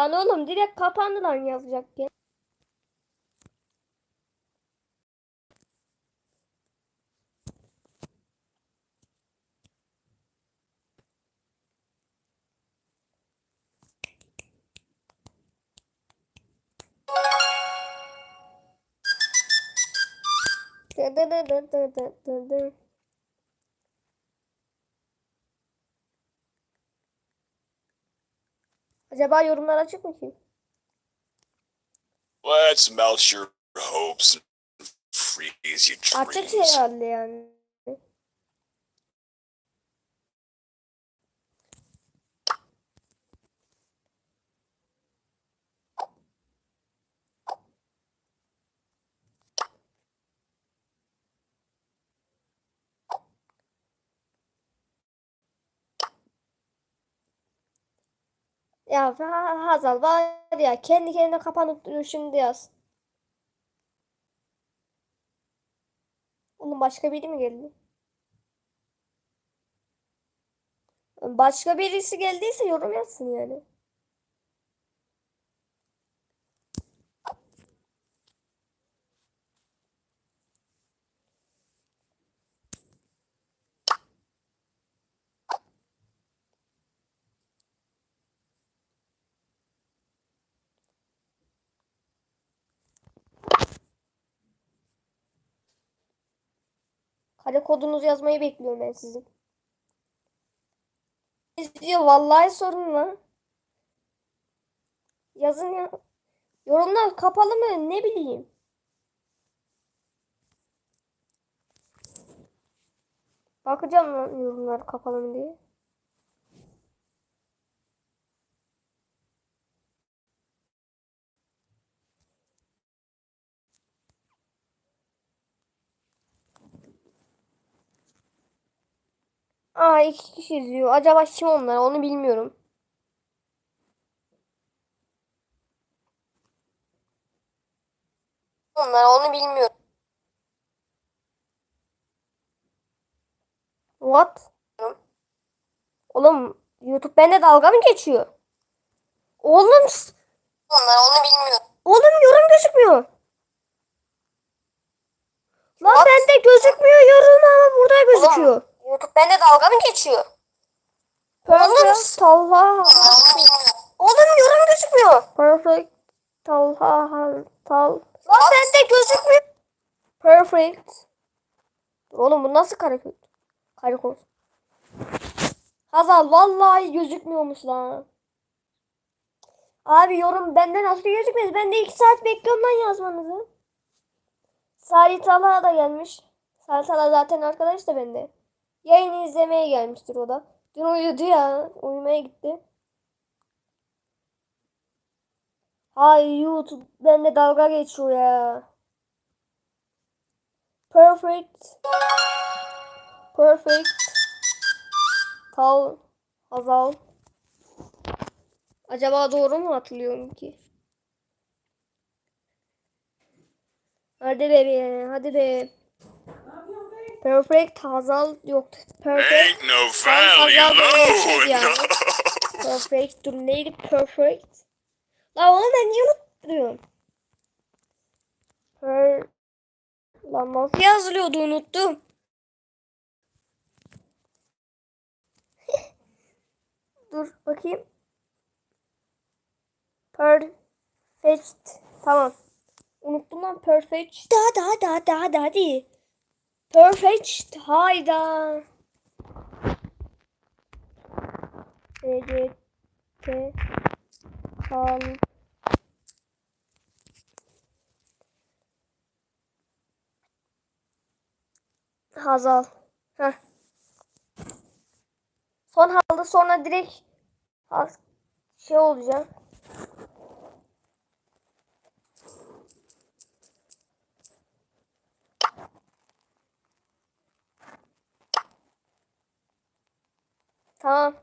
Lan oğlum direkt kapandı lan yazacakken. Dı dı dı dı dı dı Acaba yorumlar açık mı ki? Let's melt your hopes and freeze your Açık dreams. herhalde yani. Ya Ha- Hazal var ya kendi kendine kapanıp duruyor şimdi yaz. Onun başka biri mi geldi? Başka birisi geldiyse yorum yazsın yani. Kare kodunuzu yazmayı bekliyorum ben sizin. İzliyor vallahi sorun var. Yazın ya. Yorumlar kapalı mı ne bileyim. Bakacağım lan yorumlar kapalı mı diye. Aa iki kişi izliyor. Acaba kim onlar onu bilmiyorum. Onlar onu bilmiyorum. What? Oğlum YouTube bende dalga mı geçiyor? Oğlum Onlar onu bilmiyor. oğlum yorum gözükmüyor. Lan What? bende gözükmüyor yorum ama burada gözüküyor. YouTube bende dalga mı geçiyor? Perfect Talha. Oğlum yorum gözükmüyor. Perfect Talha Tal. Lan bende gözükmüyor. Perfect. Oğlum bu nasıl karekod? Karekod. Hazal vallahi gözükmüyormuş lan. Abi yorum benden nasıl gözükmez? Ben de 2 saat bekliyorum lan yazmanızı. Salih Talha da gelmiş. Salih Talha zaten arkadaş da bende. Yayını izlemeye gelmiştir o da. Dün uyudu ya. Uyumaya gitti. Hay YouTube bende dalga geçiyor ya. Perfect. Perfect. Tal. Hazal. Acaba doğru mu hatırlıyorum ki? Hadi be, hadi be. Perfect Hazal yok. Perfect. Ain't no Hazal yani. enough. Perfect. Dur neydi perfect? La onu ben niye unutturuyorum? Per... Lan nasıl yazılıyordu unuttum. Dur bakayım. Perfect. Tamam. Unuttum lan perfect. Da da da da da hadi. Perfect. Hayda. C C T Kal Hazal. Heh. Son halde sonra direkt şey olacak. Tamam.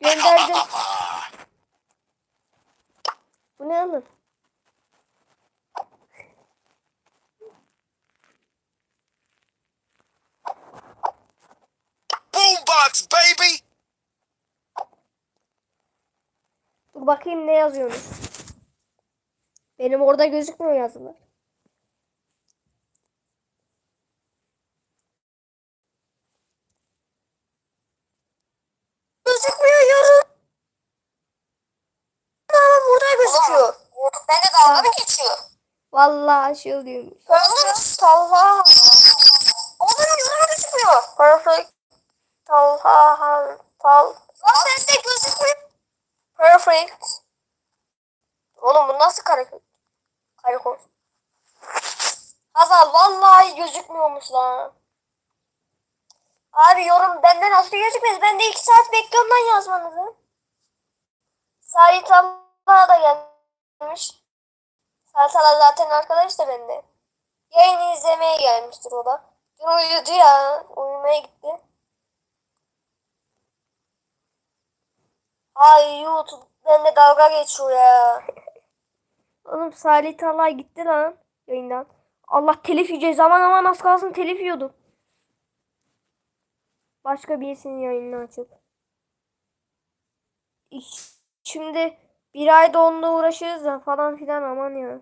Günaydın. Bu ne oğlum? Bakayım ne yazıyorsunuz. Benim orada gözükmüyor yazılar. Gözükmüyor yorum. Ama burada gözüküyor. Bende dalga mı geçiyor? Vallahi şey diyormuş. Oğlum Talha. Oğlum yorum gözükmüyor. Perfect. Talha. Tal. Bak bende gözükmüyor. Perfect. Oğlum bu nasıl kare? Karekol. Hazal vallahi gözükmüyormuş lan. Abi yorum benden nasıl gözükmez? Ben de iki saat bekliyorum lan yazmanızı. Sait Talha da gelmiş. Sait zaten arkadaş da bende. Yayını izlemeye gelmiştir o da. Dün uyudu ya. Uyumaya gitti. Ay YouTube benimle dalga geçiyor ya. Oğlum Salih Talha gitti lan yayından. Allah telif yiyeceğiz. Aman aman az kalsın telif yiyordum. Başka birisinin yayınını açıp. Şimdi bir ayda onunla uğraşırız da falan filan aman ya.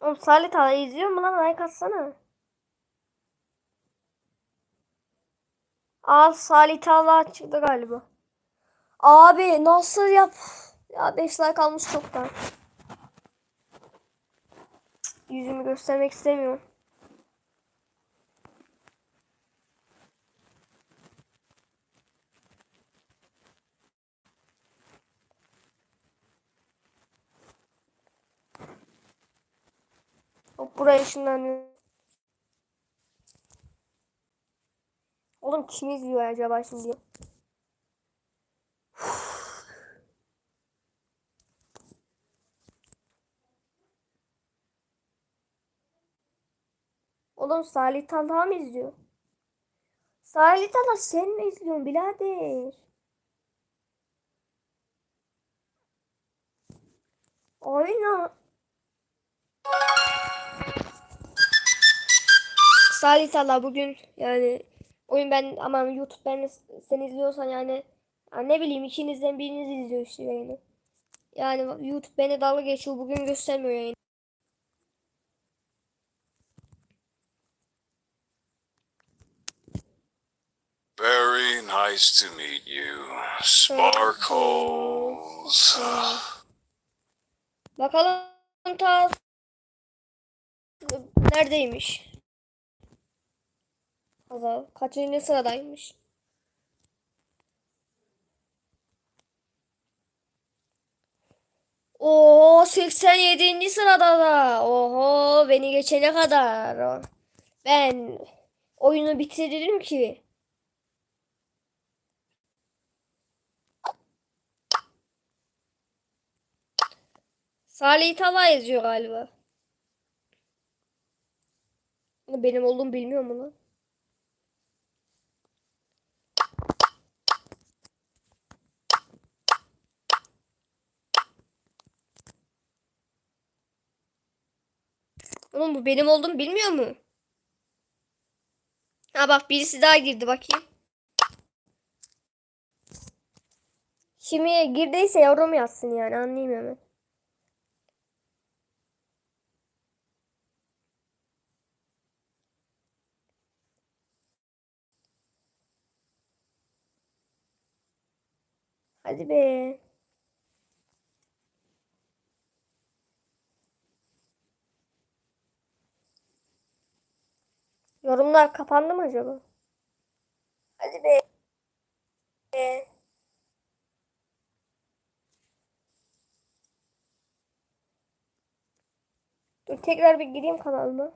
Oğlum Salih Talha izliyor mu lan? Like atsana. Al Salih Talha çıktı galiba. Abi nasıl yap? Ya 5 like almış çoktan. Yüzümü göstermek istemiyorum. Hop buraya ışınlanıyor. Oğlum kim izliyor acaba şimdi? Oğlum Salih Talha mı izliyor? Salih Talha sen mi izliyorsun birader? Oyna. Salih Talha bugün yani oyun ben ama YouTube ben sen izliyorsan yani, ya ne bileyim ikinizden biriniz izliyor işte yayını. Yani YouTube beni dalga geçiyor bugün göstermiyor yayını. Very nice to meet you. Sparkles. Bakalım ta neredeymiş? Hazal kaçıncı sıradaymış? Oo 87. sırada da. Oho beni geçene kadar. Ben oyunu bitiririm ki. Salih Talha yazıyor galiba. Benim olduğumu bilmiyor mu lan? Oğlum bu benim olduğumu bilmiyor mu? Ha bak birisi daha girdi bakayım. Şimdi girdiyse yorum yazsın yani anlayayım hemen. Hadi be. Yorumlar kapandı mı acaba? Hadi be. Be. Dur tekrar bir gireyim kanalıma.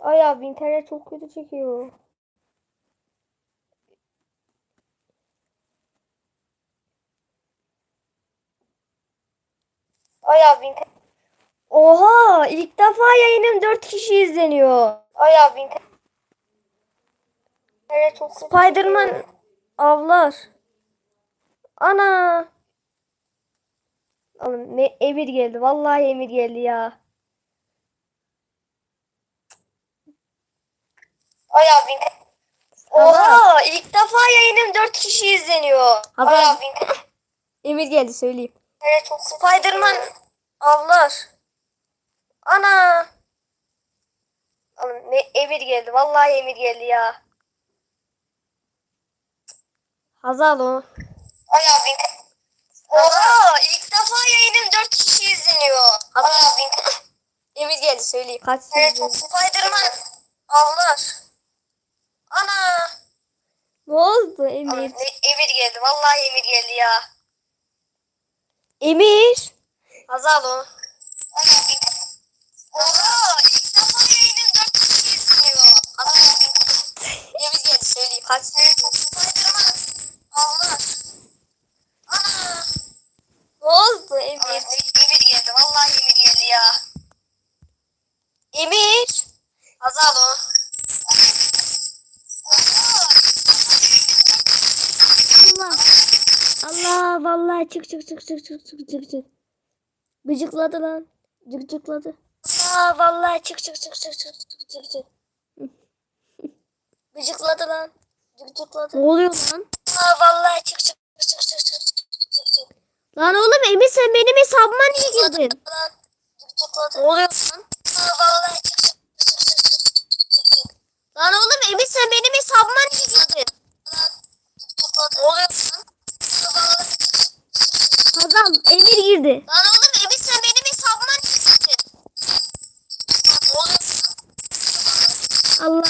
Ay abi internet çok kötü çekiyor. Ay abi inter- Oha ilk defa yayınım 4 kişi izleniyor. Ay abi inter- Evet çok. Spiderman avlar. Ana. Oğlum emir geldi. Vallahi emir geldi ya. Ay abi. Oha ilk defa yayınım 4 kişi izleniyor. Hazır. Ay abi. Emir geldi söyleyeyim. Evet Spiderman avlar. Ana. Emir geldi. Vallahi emir geldi ya. Hazal o. Ay abi. Oha ilk defa yayınım 4 kişi izleniyor. Ay abi. Emir geldi söyleyeyim. Kaç Evet çok Spiderman avlar. Ana. Ne oldu Emir? Emir geldi. Vallahi Emir geldi ya. Emir. Hazal o. Oha ilk geldi söyleyeyim. Kaç Evet çok Spiderman avlar. Ana. Ne oldu Emir? Emir. Emir geldi. Vallahi Emir geldi ya. Emir. Hazal o. Allah. Allah vallahi çık çık çık çık çık çık çık çık. Gıcıkladı lan. Gıcıkladı. Aa vallahi çık çık çık çık çık çık çık. Gıcıkladı lan tıkladım. Ne oluyor lan? Aa, vallahi çık çık çık çık çık çık çık. Lan oğlum Emir sen benim hesabıma niye girdin? Ne oluyor lan? Aa, vallahi çık çık çık çık çık. çık Lan oğlum Emir sen benim hesabıma niye girdin? Ne oluyor lan? Adam Emir girdi. Lan oğlum Emir sen benim hesabıma niye girdin? Ne oluyor? Allah.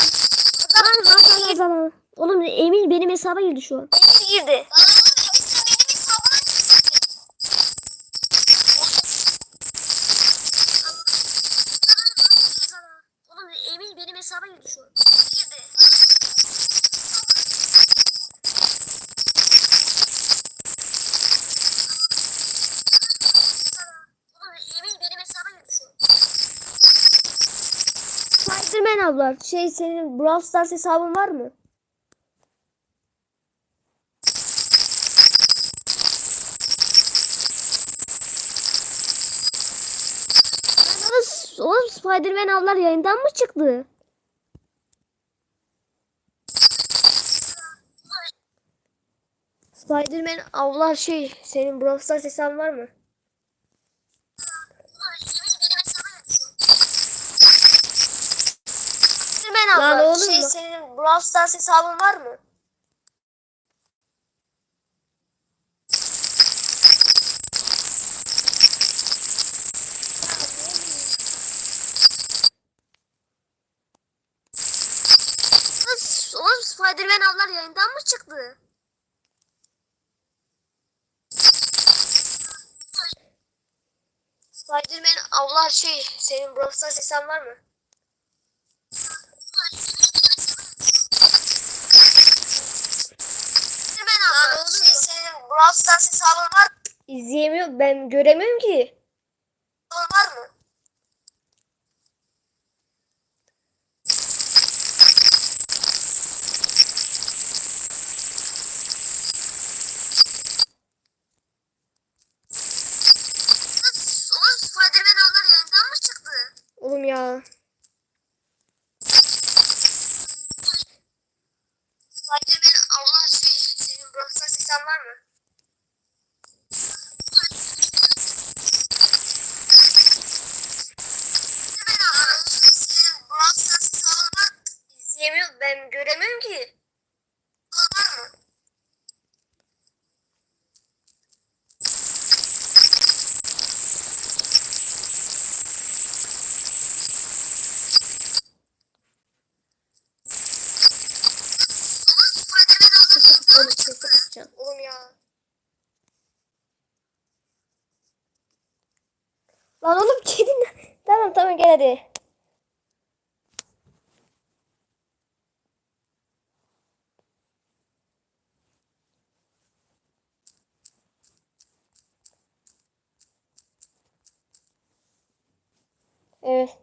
Adam, adam, adam. Oğlum Emir benim hesaba girdi şu an. Emir girdi. hesaba girdi şu an. Girdi. Spiderman abla şey senin Brawl Stars hesabın var mı? Spiderman ablar yayından mı çıktı? Spiderman avlar şey senin Brawl Stars hesabın var mı? Spiderman oğlum şey mu? senin Brawl Stars hesabın var mı? Spiderman avlar yayından mı çıktı? Spiderman avlar şey senin Brawl Stars hesabın var mı? Spiderman oğlum şey senin Brawl Stars hesabın var, İzleyemiyorum ben göremiyorum ki. y'all. Evet.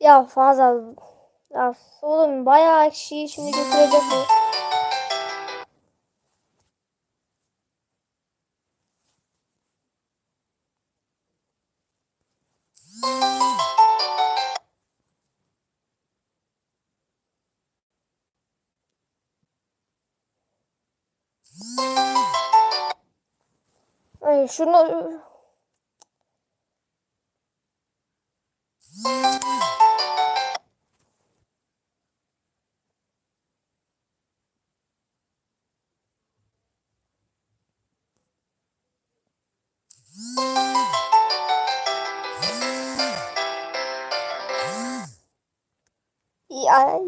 Ya fazla ya oğlum bayağı kişiyi şimdi götürecek bu. Ay şunu Ya.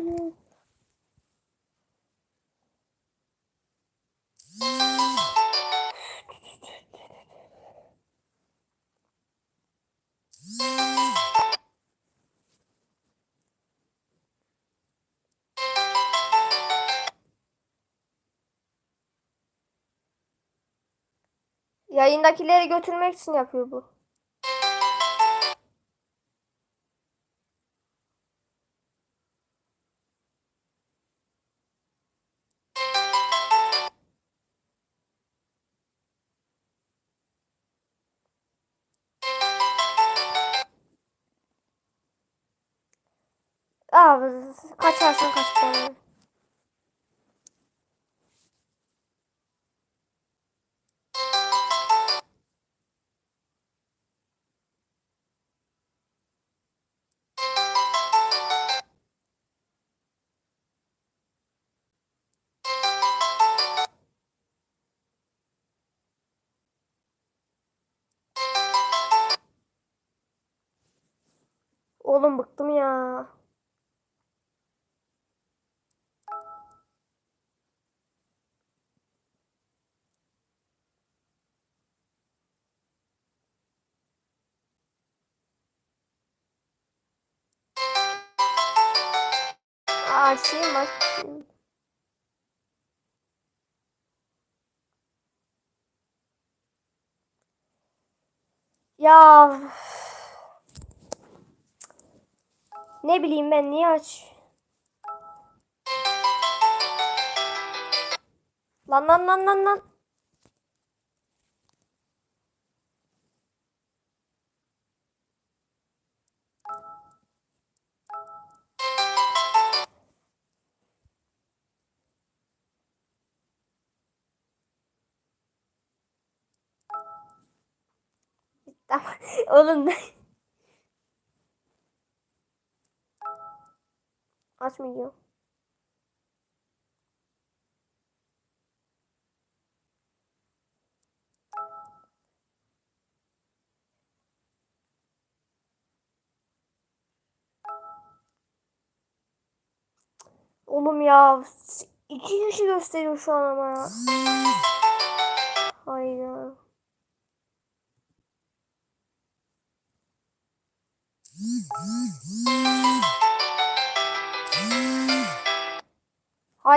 Yayındakileri götürmek için yapıyor bu. Abi kaçarsan kaç bana. Oğlum bıktım ya. Aa şeyim var. Ya ne bileyim ben niye aç? Lan lan lan lan lan. Tamam. Oğlum Açmıyor. Oğlum ya iki kişi gösteriyor şu an ama.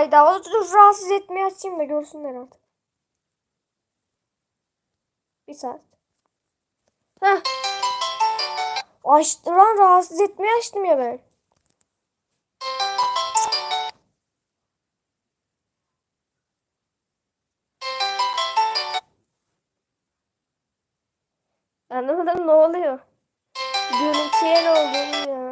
Hayda o rahatsız etmeye açayım da görsünler artık. Bir saat. Heh. Açtı lan rahatsız etmeye açtım ya ben. Anlamadım ne oluyor? Görüntüye ne olduğunu ya.